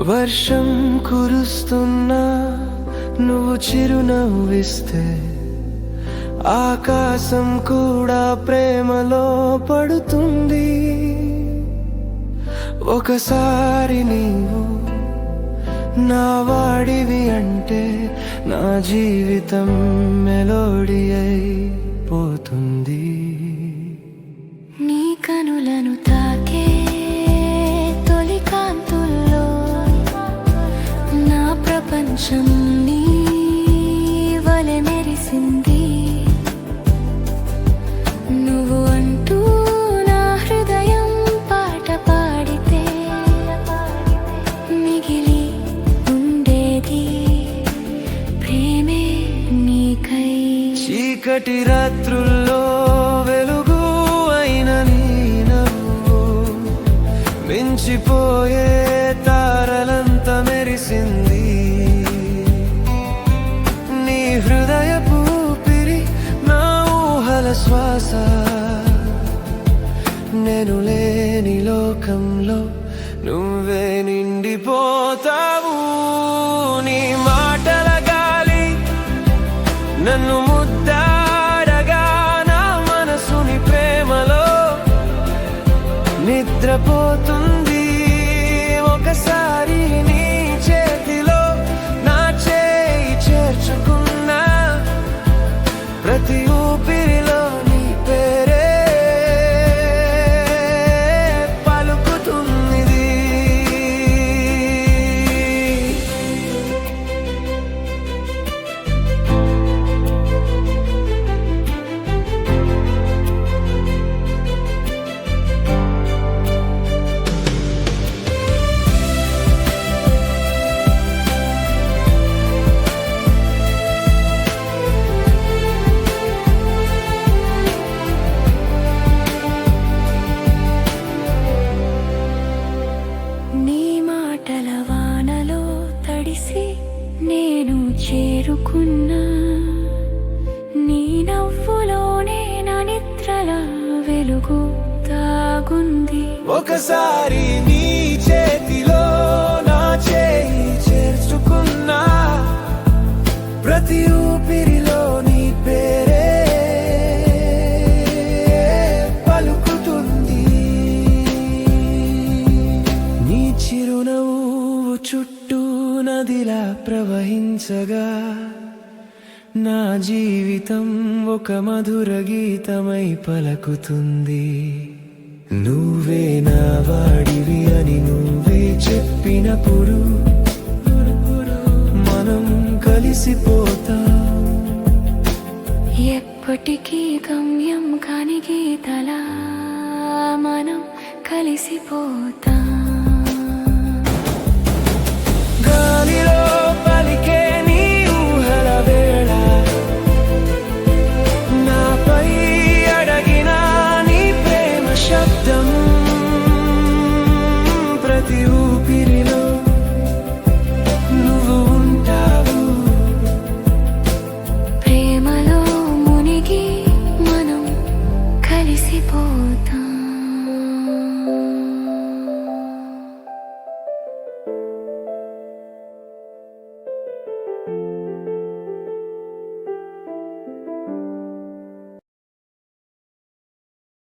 వర్షం కురుస్తున్నా నువ్వు చిరునవ్విస్తే ఆకాశం కూడా ప్రేమలో పడుతుంది. ఒకసారి నీవు నా వాడివి అంటే నా జీవితం మెలోడీ అయిపోతుంది. నీ కనులను చీకటి రాత్రుల్లో వెలుగు అయిన నీనవు మించిపోయే తారలంత మెరిసింది. నీ హృదయ పూపిరి నా ఊహల శ్వాస. నేను లేని లోకంలో నువ్వే నిండిపోతావు. నీ మా నన్ను ముద్దాడగా నా మనసుని ప్రేమలో నిద్రపోతుంది. ఒకసారి నీ చేతిలో నా చేయి చేర్చుకున్నా. ప్రతి చేరుకున్నా. నీ నవ్వులోనే నా నిద్రల వెలుగు తాగుంది. ఒకసారి నీ చేతిలో నా చేయి చేర్చుకున్నా. ప్రతి ఊపిరిలో నీ పేరే పలుకుతుంది. నీ చిరునవ్వు చుట్టూ నదిలా ప్రవహించగా నా జీవితం ఒక మధుర గీతమై పలకుతుంది. నువ్వే నా వాడివి అని నువ్వే చెప్పినప్పుడు మనం కలిసిపోతాం. ఎప్పటికీ గమ్యం కాని గీతలా మనం కలిసిపోతాం. కలిసిపోతా